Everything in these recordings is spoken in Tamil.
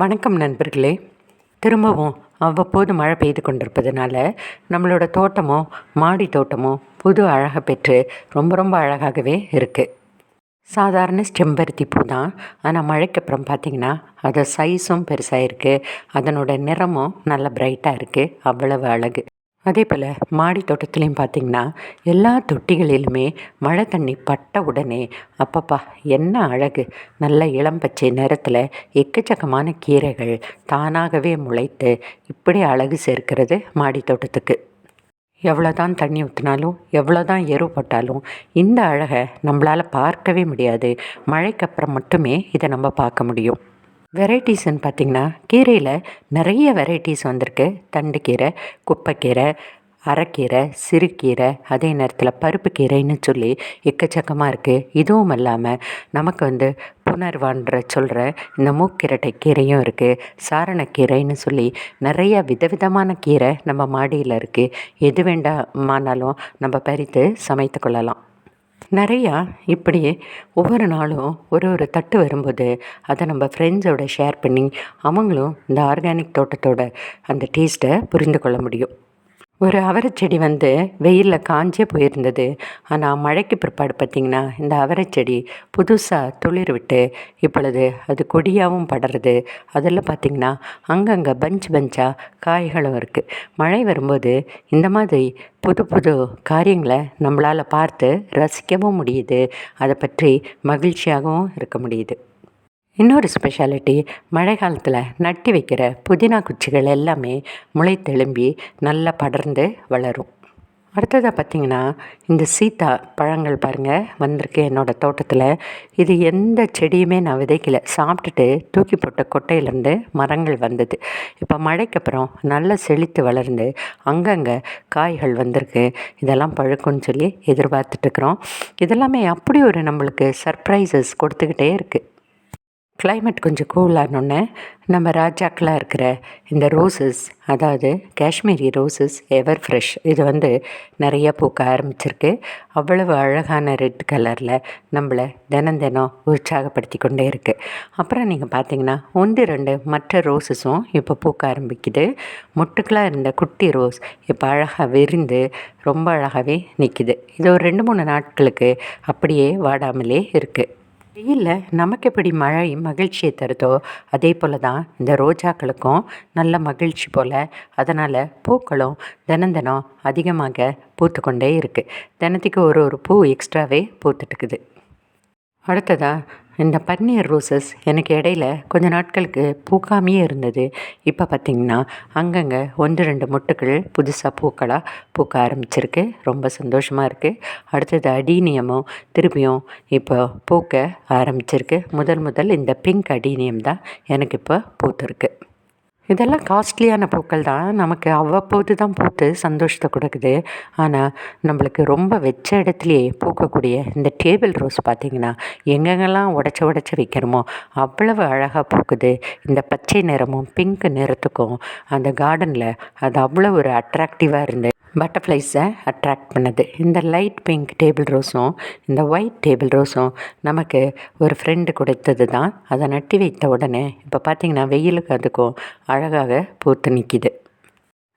வணக்கம் நண்பர்களே. திரும்பவும் அவ்வப்போது மழை பெய்து கொண்டிருப்பதனால நம்மளோட தோட்டமோ மாடி தோட்டமோ புது அழகை பெற்று ரொம்ப ரொம்ப அழகாகவே இருக்குது சாதாரண செம்பருத்தி பூ தான். ஆனால் மழைக்கு அப்புறம் பார்த்திங்கன்னா அது சைஸும் பெருசாக இருக்குது அதனோட நிறமும் நல்ல பிரைட்டாக இருக்குது அவ்வளவு அழகு. அதே போல் மாடி தோட்டத்துலேயும் பார்த்திங்கன்னா எல்லா தொட்டிகளிலுமே மழை தண்ணி பட்ட உடனே அப்பப்பா என்ன அழகு! நல்ல இளம் பச்சை நிறத்தில் எக்கச்சக்கமான கீரைகள் தானாகவே முளைத்து இப்படி அழகு சேர்க்கிறது மாடி தோட்டத்துக்கு எவ்வளோ தான் தண்ணி ஊற்றினாலும் எவ்வளோ தான் எரு போட்டாலும் இந்த அழகை நம்மளால் பார்க்கவே முடியாது. மழைக்கு அப்புறம் மட்டுமே இதை நம்ம பார்க்க முடியும். வெரைட்டிஸ்ன்னு பார்த்திங்கன்னா கீரையில் நிறைய வெரைட்டிஸ் வந்திருக்கு. தண்டு கீரை குப்பைக்கீரை அரைக்கீரை சிறுக்கீரை அதே நேரத்தில் பருப்பு கீரைன்னு சொல்லி எக்கச்சக்கமாக இருக்குது இதுவும் இல்லாமல் நமக்கு வந்து புனர்வான்ற சொல்கிற இந்த மூக்கிரட்டை கீரையும் இருக்குது சாரணக்கீரைன்னு சொல்லி நிறைய விதவிதமான கீரை நம்ம மாடியில் இருக்குது எது வேண்டாமானாலும் நம்ம பறித்து சமைத்து கொள்ளலாம். நிறையா இப்படி ஒவ்வொரு நாளும் ஒரு ஒரு தட்டு வரும்போது அதை நம்ம ஃப்ரெண்ட்ஸோட ஷேர் பண்ணி அவங்களும் இந்த ஆர்கானிக் தோட்டத்தோட அந்த டேஸ்ட்டை புரிந்து கொள்ள முடியும். ஒரு அவரைச்செடி வந்து வெயிலில் காஞ்சே போயிருந்தது. ஆனால் மழைக்கு பிற்பாடு பார்த்திங்கன்னா இந்த அவரைச்செடி புதுசாக துளிர் விட்டு இப்பொழுது அது கொடியாகவும் படுறது. அதில் பார்த்திங்கன்னா அங்கங்கே பஞ்ச் பஞ்சாக காய்களும் இருக்குது மழை வரும்போது இந்த மாதிரி புது புது காரியங்களை நம்மளால் பார்த்து ரசிக்கவும் முடியுது. அதை பற்றி மகிழ்ச்சியாகவும் இருக்க முடியுது. இன்னொரு ஸ்பெஷாலிட்டி மழை காலத்தில் நட்டி வைக்கிற புதினா குச்சிகள் எல்லாமே முளைத்தெலும்பி நல்லா படர்ந்து வளரும். அடுத்ததாக பார்த்திங்கன்னா இந்த சீத்தா பழங்கள் பாருங்கள் வந்திருக்கு என்னோடய தோட்டத்தில். இது எந்த செடியுமே நான் விதைக்கல. சாப்பிட்டுட்டு தூக்கி போட்ட கொட்டையிலேருந்து மரங்கள் வந்தது. இப்போ மழைக்கு அப்புறம் நல்லா செழித்து வளர்ந்து அங்கங்கே காய்கள் வந்திருக்கு. இதெல்லாம் பழுக்கும்னு சொல்லி எதிர்பார்த்துட்ருக்குறோம் இதெல்லாமே அப்படி ஒரு நம்மளுக்கு சர்ப்ரைசஸ் கொடுத்துக்கிட்டே இருக்குது கிளைமேட் கொஞ்சம் கூலானோடனே நம்ம ராஜாக்களாக இருக்கிற இந்த ரோசஸ் அதாவது காஷ்மீரி ரோசஸ் எவர் ஃப்ரெஷ் இது வந்து நிறைய பூக்க ஆரம்பிச்சிருக்கு. அவ்வளவு அழகான ரெட் கலரில் நம்மளை தினம் தினம் உற்சாகப்படுத்தி கொண்டே இருக்குது அப்புறம் நீங்கள் பார்த்தீங்கன்னா ஒன்று ரெண்டு மற்ற ரோசஸும் இப்போ பூக்க ஆரம்பிக்குது. மொட்டுக்களாக இருந்த குட்டி ரோஸ் இப்போ அழகாக விரிந்து ரொம்ப அழகாகவே நிற்கிது இது ஒரு ரெண்டு மூணு நாட்களுக்கு அப்படியே வாடாமலே இருக்குது வெயிலில் நமக்கு எப்படி மழை மகிழ்ச்சியை தருதோ அதே போல் தான் இந்த ரோஜாக்களுக்கும் நல்ல மகிழ்ச்சி போல். அதனால் பூக்களும் தினம் தினம் அதிகமாக பூத்துக்கொண்டே இருக்குது தினத்துக்கு ஒரு ஒரு பூ எக்ஸ்ட்ராவே பூத்துட்டுக்குது. அடுத்ததாக இந்த பன்னீர் ரோசஸ் எனக்கு இடையில கொஞ்ச நாட்களுக்கு பூக்காமையே இருந்தது. இப்போ பார்த்திங்கன்னா அங்கங்கே ஒன்று ரெண்டு முட்டுக்கள் புதுசாக பூக்களாக பூக்க ஆரம்பிச்சிருக்கு. ரொம்ப சந்தோஷமாக இருக்குது அடுத்தது அடீனியமும் திருப்பியும் இப்போ பூக்க ஆரம்பிச்சிருக்கு. முதல் முதல் இந்த பிங்க் அடீனியம் தான் எனக்கு இப்போ பூத்துருக்கு. இதெல்லாம் காஸ்ட்லியான பூக்கள் தான். நமக்கு அவ்வப்போது தான் பூத்து சந்தோஷத்தை கொடுக்குது. ஆனால் நம்மளுக்கு ரொம்ப வச்ச இடத்துலையே பூக்கக்கூடிய இந்த டேபிள் ரோஸ் பார்த்திங்கன்னா எங்கெங்கெல்லாம் உடச்சி உடச்சி வைக்கிறோமோ அவ்வளவு அழகாக பூக்குது. இந்த பச்சை நிறமும் பிங்க் நிறத்துக்கும் அந்த கார்டனில் அது அவ்வளோ ஒரு அட்ராக்டிவாக இருந்து பட்டர்ஃப்ளைஸை அட்ராக்ட் பண்ணுது. இந்த லைட் பிங்க் டேபிள் ரோஸும் இந்த ஒயிட் டேபிள் ரோஸும் நமக்கு ஒரு ஃப்ரெண்டு கொடுத்தது தான் அதை நட்டி வைத்த உடனே இப்போ பார்த்திங்கன்னா வெயிலுக்கு அதுக்கும் அழகாக பூத்து நிற்கிது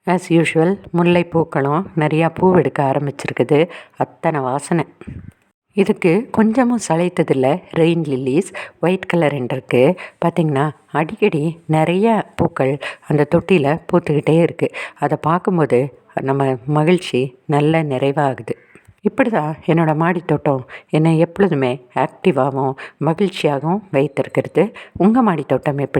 ஆஸ் யூஷுவல் முல்லைப்பூக்களும் நிறையா பூ எடுக்க ஆரம்பிச்சிருக்குது. அத்தனை வாசனை. இதுக்கு கொஞ்சமும் சளைத்ததில் ரெயின் லில்லிஸ் ஒயிட் கலர் இருக்குது பார்த்திங்கன்னா அடிக்கடி நிறைய பூக்கள் அந்த தொட்டியில் பூத்துக்கிட்டே இருக்குது அதை பார்க்கும்போது நம்ம மகிழ்ச்சி நல்ல நிறைவாகுது. இப்படி தான் என்னோடய மாடித்தோட்டம் என்னை எப்பொழுதுமே ஆக்டிவாகவும் மகிழ்ச்சியாகவும் வைத்திருக்கிறது. உங்கள் மாடி தோட்டம் எப்படி?